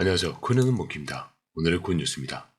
안녕하세요. 코너는 몽키입니다. 오늘의 콘 뉴스입니다.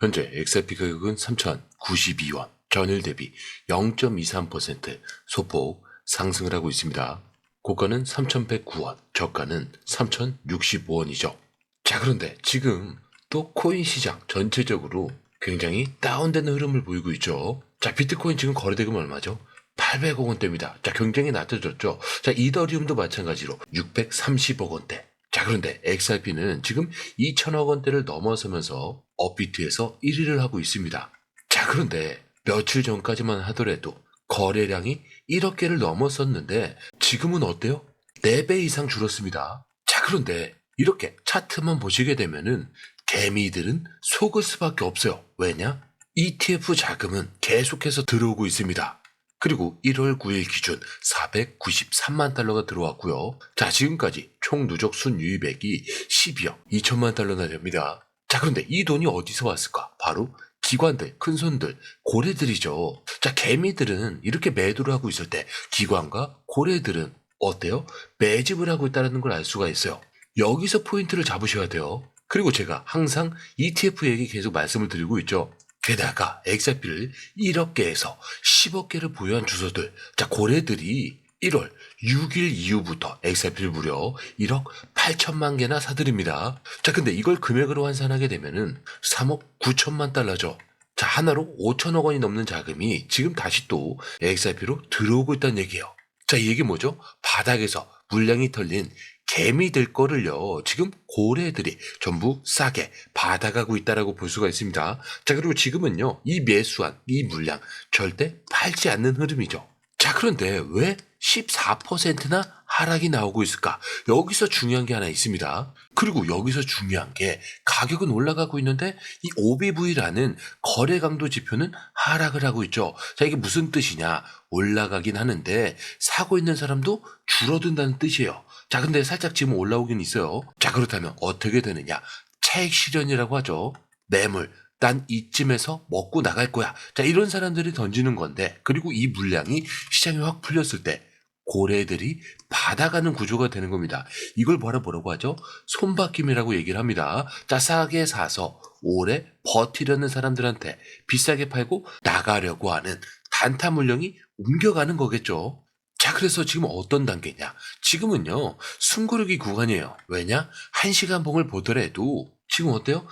현재 XRP 가격은 3,092원, 전일 대비 0.23% 소폭 상승을 하고 있습니다. 고가는 3,109원, 저가는 3,065원이죠. 자, 그런데 지금 또 코인 시장 전체적으로 굉장히 다운되는 흐름을 보이고 있죠. 자, 비트코인 지금 거래대금 얼마죠? 800억 원대입니다. 자, 굉장히 낮아졌죠. 자, 이더리움도 마찬가지로 630억 원대. 자, 그런데 XRP는 지금 2천억 원대를 넘어서면서 업비트에서 1위를 하고 있습니다. 자, 그런데 며칠 전까지만 하더라도 거래량이 1억 개를 넘었었는데 지금은 어때요? 4배 이상 줄었습니다. 자, 그런데 이렇게 차트만 보시게 되면은 개미들은 속을 수밖에 없어요. 왜냐? ETF 자금은 계속해서 들어오고 있습니다. 그리고 1월 9일 기준 493만 달러가 들어왔고요. 자, 지금까지 총 누적 순유입액이 12억 2천만 달러나 됩니다. 자, 그런데 이 돈이 어디서 왔을까? 바로 기관들, 큰손들, 고래들이죠. 자, 개미들은 이렇게 매도를 하고 있을 때 기관과 고래들은 어때요? 매집을 하고 있다는 걸 알 수가 있어요. 여기서 포인트를 잡으셔야 돼요. 그리고 제가 항상 ETF 얘기 계속 말씀을 드리고 있죠. 게다가 XRP를 1억 개에서 10억 개를 보유한 주소들, 자, 고래들이 1월 6일 이후부터 XRP를 무려 1억 8천만 개나 사들입니다. 자, 근데 이걸 금액으로 환산하게 되면은 3억 9천만 달러죠. 자, 하나로 5천억 원이 넘는 자금이 지금 다시 또 XRP로 들어오고 있다는 얘기예요. 자, 이 얘기 뭐죠? 바닥에서 물량이 털린 개미들 거를요, 지금 고래들이 전부 싸게 받아가고 있다라고 볼 수가 있습니다. 자, 그리고 지금은요, 이 매수한 이 물량 절대 팔지 않는 흐름이죠. 자, 그런데 왜 14%나 하락이 나오고 있을까? 여기서 중요한 게 하나 있습니다. 그리고 여기서 중요한 게 가격은 올라가고 있는데 이 OBV라는 거래 강도 지표는 하락을 하고 있죠. 자, 이게 무슨 뜻이냐? 올라가긴 하는데 사고 있는 사람도 줄어든다는 뜻이에요. 자, 근데 살짝 지금 올라오긴 있어요. 자, 그렇다면 어떻게 되느냐? 차익 실현이라고 하죠. 매물. 난 이쯤에서 먹고 나갈 거야. 자, 이런 사람들이 던지는 건데, 그리고 이 물량이 시장에 확 풀렸을 때, 고래들이 받아가는 구조가 되는 겁니다. 이걸 뭐라 뭐라고 하죠? 손바뀜이라고 얘기를 합니다. 자, 싸게 사서 오래 버티려는 사람들한테 비싸게 팔고 나가려고 하는 단타 물량이 옮겨가는 거겠죠. 자, 그래서 지금 어떤 단계냐? 지금은요, 숨고르기 구간이에요. 왜냐? 1시간 봉을 보더라도 지금 어때요?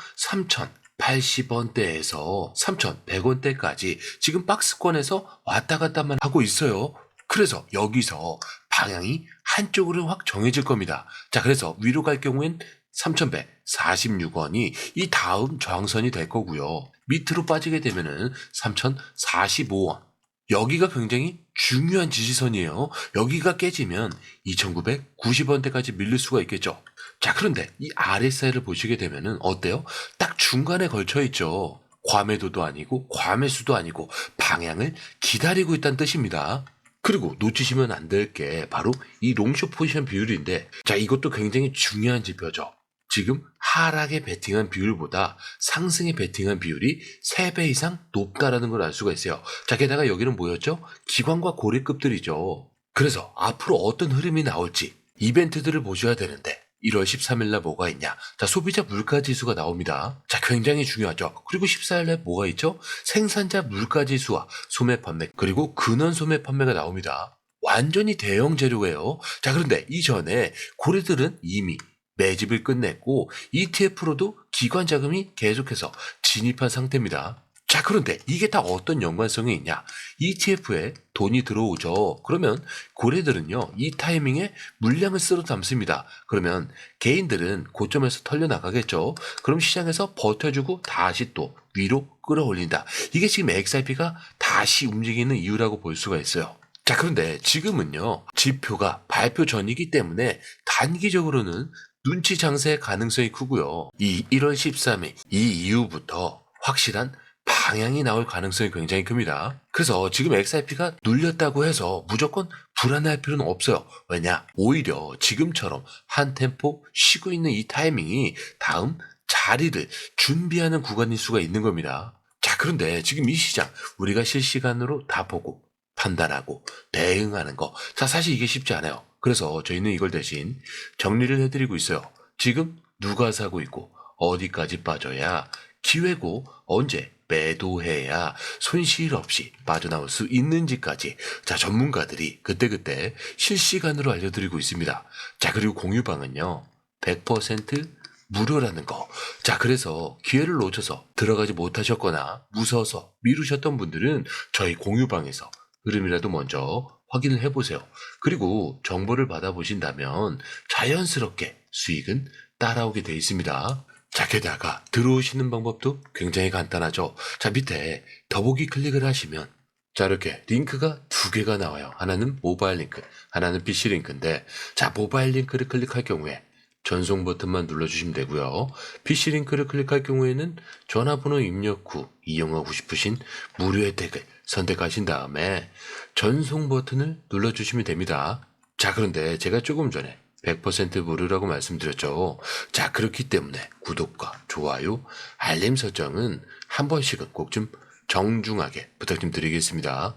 3,080원대에서 3,100원대까지 지금 박스권에서 왔다 갔다만 하고 있어요. 그래서 여기서 방향이 한쪽으로 확 정해질 겁니다. 자, 그래서 위로 갈 경우엔 3,146원이 이 다음 저항선이 될 거고요. 밑으로 빠지게 되면은 3,045원. 여기가 굉장히 중요한 지지선이에요. 여기가 깨지면 2,990원대까지 밀릴 수가 있겠죠. 자, 그런데 이 RSI를 보시게 되면은 어때요? 딱 중간에 걸쳐 있죠. 과매도도 아니고 과매수도 아니고 방향을 기다리고 있다는 뜻입니다. 그리고 놓치시면 안 될 게 바로 이 롱쇼 포지션 비율인데 자 이것도 굉장히 중요한 지표죠. 지금 하락에 베팅한 비율보다 상승에 베팅한 비율이 3배 이상 높다라는 걸 알 수가 있어요. 자, 게다가 여기는 뭐였죠? 기관과 고리급들이죠. 그래서 앞으로 어떤 흐름이 나올지 이벤트들을 보셔야 되는데 1월 13일 날 뭐가 있냐? 자, 소비자 물가 지수가 나옵니다. 자, 굉장히 중요하죠. 그리고 14일 날 뭐가 있죠? 생산자 물가 지수와 소매 판매, 그리고 근원 소매 판매가 나옵니다. 완전히 대형 재료예요. 자, 그런데 이전에 고래들은 이미 매집을 끝냈고 ETF로도 기관 자금이 계속해서 진입한 상태입니다. 자, 그런데 이게 다 어떤 연관성이 있냐? ETF에 돈이 들어오죠. 그러면 고래들은요, 이 타이밍에 물량을 쓸어 담습니다. 그러면 개인들은 고점에서 털려 나가겠죠. 그럼 시장에서 버텨주고 다시 또 위로 끌어올린다. 이게 지금 XRP가 다시 움직이는 이유라고 볼 수가 있어요. 자, 그런데 지금은요, 지표가 발표 전이기 때문에 단기적으로는 눈치 장세의 가능성이 크고요. 이 1월 13일 이 이후부터 확실한 방향이 나올 가능성이 굉장히 큽니다. 그래서 지금 XRP가 눌렸다고 해서 무조건 불안할 필요는 없어요. 왜냐? 오히려 지금처럼 한 템포 쉬고 있는 이 타이밍이 다음 자리를 준비하는 구간일 수가 있는 겁니다. 자, 그런데 지금 이 시장 우리가 실시간으로 다 보고 판단하고 대응하는 거. 자, 사실 이게 쉽지 않아요. 그래서 저희는 이걸 대신 정리를 해드리고 있어요. 지금 누가 사고 있고 어디까지 빠져야 기회고 언제 매도해야 손실 없이 빠져나올 수 있는지까지 자 전문가들이 그때그때 실시간으로 알려드리고 있습니다. 자 그리고 공유방은요 100% 무료라는 거. 자 그래서 기회를 놓쳐서 들어가지 못하셨거나 무서워서 미루셨던 분들은 저희 공유방에서 흐름이라도 먼저 확인을 해보세요. 그리고 정보를 받아보신다면 자연스럽게 수익은 따라오게 돼 있습니다. 자, 게다가 들어오시는 방법도 굉장히 간단하죠. 자, 밑에 더보기 클릭을 하시면 자, 이렇게 링크가 두 개가 나와요. 하나는 모바일 링크, 하나는 PC 링크인데 자, 모바일 링크를 클릭할 경우에 전송 버튼만 눌러주시면 되고요. PC 링크를 클릭할 경우에는 전화번호 입력 후 이용하고 싶으신 무료 혜택을 선택하신 다음에 전송 버튼을 눌러주시면 됩니다. 자, 그런데 제가 조금 전에 100% 무료라고 말씀드렸죠. 자, 그렇기 때문에 구독과 좋아요, 알림 설정은 한 번씩은 꼭 좀 정중하게 부탁 좀 드리겠습니다.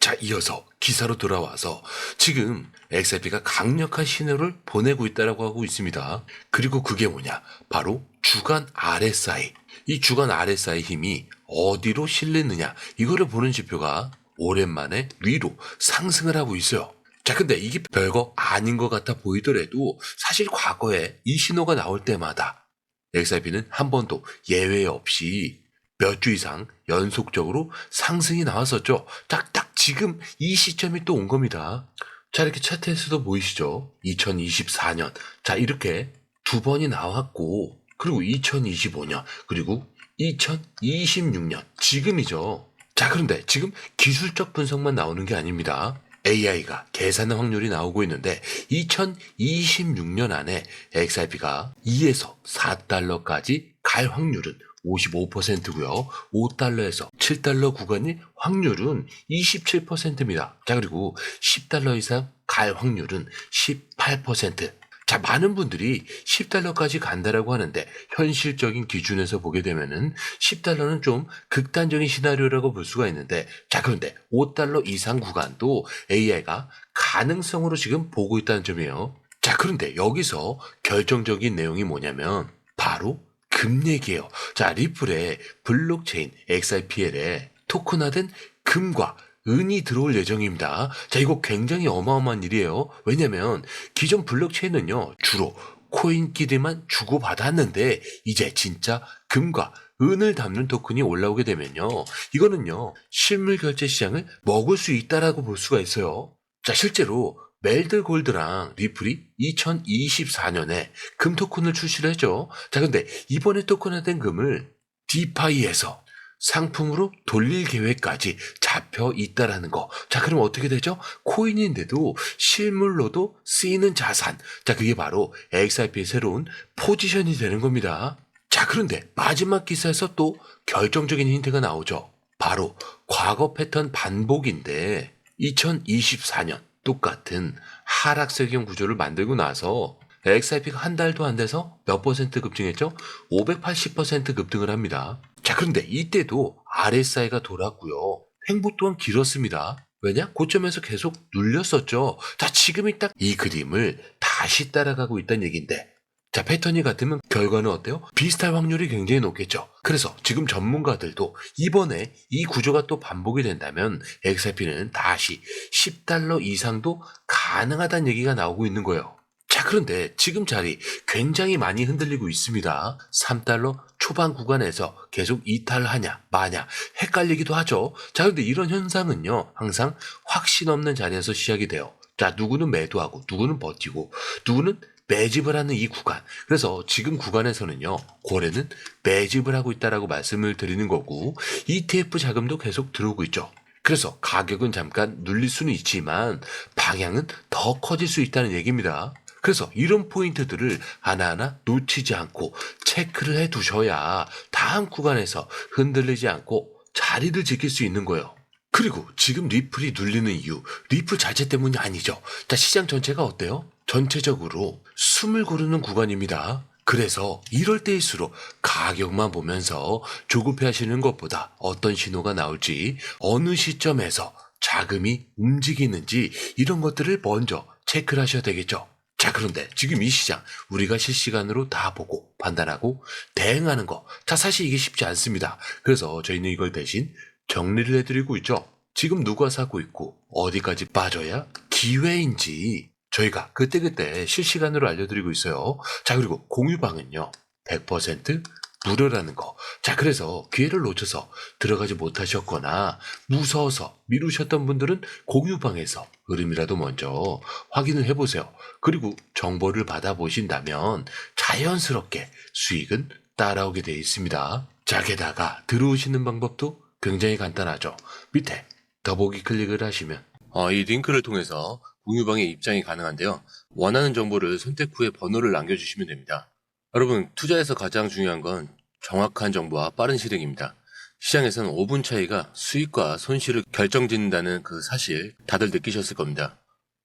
자, 이어서 기사로 돌아와서 지금 XRP가 강력한 신호를 보내고 있다라고 하고 있습니다. 그리고 그게 뭐냐? 바로 주간 RSI. 이 주간 RSI 힘이 어디로 실리느냐? 이거를 보는 지표가 오랜만에 위로 상승을 하고 있어요. 자, 근데 이게 별거 아닌 것 같아 보이더라도 사실 과거에 이 신호가 나올 때마다 XRP는 한 번도 예외 없이 몇 주 이상 연속적으로 상승이 나왔었죠. 딱딱 지금 이 시점이 또 온 겁니다. 자, 이렇게 차트에서도 보이시죠? 2024년. 자, 이렇게 두 번이 나왔고, 그리고 2025년, 그리고 2026년. 지금이죠. 자, 그런데 지금 기술적 분석만 나오는 게 아닙니다. AI가 계산 확률이 나오고 있는데 2026년 안에 XRP가 2에서 4달러까지 갈 확률은 55%고요. 5달러에서 7달러 구간의 확률은 27%입니다. 자, 그리고 10달러 이상 갈 확률은 18%. 자, 많은 분들이 10달러까지 간다라고 하는데 현실적인 기준에서 보게 되면은 10달러는 좀 극단적인 시나리오라고 볼 수가 있는데 자, 그런데 5달러 이상 구간도 AI가 가능성으로 지금 보고 있다는 점이에요. 자, 그런데 여기서 결정적인 내용이 뭐냐면 바로 금 얘기예요. 자, 리플의 블록체인 XRPL에 토큰화된 금과 은이 들어올 예정입니다. 자, 이거 굉장히 어마어마한 일이에요. 왜냐면 기존 블록체인은요, 주로 코인끼리만 주고받았는데, 이제 진짜 금과 은을 담는 토큰이 올라오게 되면요, 이거는요, 실물 결제 시장을 먹을 수 있다라고 볼 수가 있어요. 자, 실제로 멜드 골드랑 리플이 2024년에 금 토큰을 출시를 했죠. 자, 근데 이번에 토큰화된 금을 디파이에서 상품으로 돌릴 계획까지 잡혀 있다라는 거. 자, 그럼 어떻게 되죠? 코인인데도 실물로도 쓰이는 자산. 자, 그게 바로 XRP의 새로운 포지션이 되는 겁니다. 자, 그런데 마지막 기사에서 또 결정적인 힌트가 나오죠. 바로 과거 패턴 반복인데 2024년 똑같은 하락세경 구조를 만들고 나서 XRP가 한 달도 안 돼서 몇 퍼센트 급증했죠? 580% 급등을 합니다. 자, 그런데 이때도 RSI가 돌았고요. 횡보 또한 길었습니다. 왜냐? 고점에서 계속 눌렸었죠. 자, 지금이 딱 이 그림을 다시 따라가고 있다는 얘기인데, 자, 패턴이 같으면 결과는 어때요? 비슷할 확률이 굉장히 높겠죠. 그래서 지금 전문가들도 이번에 이 구조가 또 반복이 된다면 XRP는 다시 10달러 이상도 가능하다는 얘기가 나오고 있는 거예요. 자, 그런데 지금 자리 굉장히 많이 흔들리고 있습니다. 3달러 초반 구간에서 계속 이탈하냐, 마냐, 헷갈리기도 하죠. 자, 근데 이런 현상은요, 항상 확신 없는 자리에서 시작이 돼요. 자, 누구는 매도하고, 누구는 버티고, 누구는 매집을 하는 이 구간. 그래서 지금 구간에서는요, 고래는 매집을 하고 있다라고 말씀을 드리는 거고, ETF 자금도 계속 들어오고 있죠. 그래서 가격은 잠깐 눌릴 수는 있지만, 방향은 더 커질 수 있다는 얘기입니다. 그래서 이런 포인트들을 하나하나 놓치지 않고 체크를 해 두셔야 다음 구간에서 흔들리지 않고 자리를 지킬 수 있는 거예요. 그리고 지금 리플이 눌리는 이유, 리플 자체 때문이 아니죠. 자, 시장 전체가 어때요? 전체적으로 숨을 고르는 구간입니다. 그래서 이럴 때일수록 가격만 보면서 조급해 하시는 것보다 어떤 신호가 나올지, 어느 시점에서 자금이 움직이는지 이런 것들을 먼저 체크를 하셔야 되겠죠. 자, 그런데 지금 이 시장 우리가 실시간으로 다 보고 판단하고 대응하는 거. 자, 사실 이게 쉽지 않습니다. 그래서 저희는 이걸 대신 정리를 해드리고 있죠. 지금 누가 사고 있고 어디까지 빠져야 기회인지 저희가 그때그때 실시간으로 알려드리고 있어요. 자, 그리고 공유방은요. 100% 무료라는 거. 자, 그래서 기회를 놓쳐서 들어가지 못하셨거나 무서워서 미루셨던 분들은 공유방에서 흐름이라도 먼저 확인을 해보세요. 그리고 정보를 받아보신다면 자연스럽게 수익은 따라오게 되어 있습니다. 자, 게다가 들어오시는 방법도 굉장히 간단하죠. 밑에 더보기 클릭을 하시면 어, 이 링크를 통해서 공유방에 입장이 가능한데요. 원하는 정보를 선택 후에 번호를 남겨주시면 됩니다. 여러분, 투자에서 가장 중요한 건 정확한 정보와 빠른 실행입니다. 시장에서는 5분 차이가 수익과 손실을 결정짓는다는 그 사실 다들 느끼셨을 겁니다.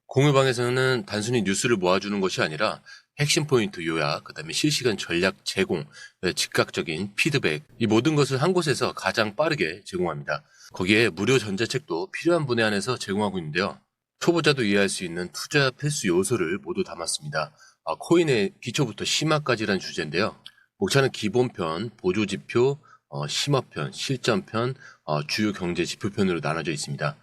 공유방에서는 단순히 뉴스를 모아주는 것이 아니라 핵심 포인트 요약, 그 다음에 실시간 전략 제공, 네, 즉각적인 피드백, 이 모든 것을 한 곳에서 가장 빠르게 제공합니다. 거기에 무료 전자책도 필요한 분에 한해서 제공하고 있는데요. 초보자도 이해할 수 있는 투자 필수 요소를 모두 담았습니다. 아, 코인의 기초부터 심화까지란 주제인데요. 목차는 기본편, 보조지표, 어, 심화편, 실전편, 어, 주요 경제 지표편으로 나눠져 있습니다.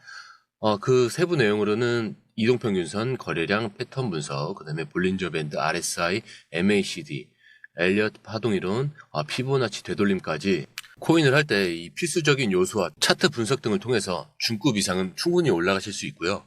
어, 그 세부 내용으로는 이동평균선, 거래량, 패턴 분석, 그 다음에 볼린저 밴드, RSI, MACD, 엘리엇 파동이론, 아, 피보나치 되돌림까지 코인을 할 때 이 필수적인 요소와 차트 분석 등을 통해서 중급 이상은 충분히 올라가실 수 있고요.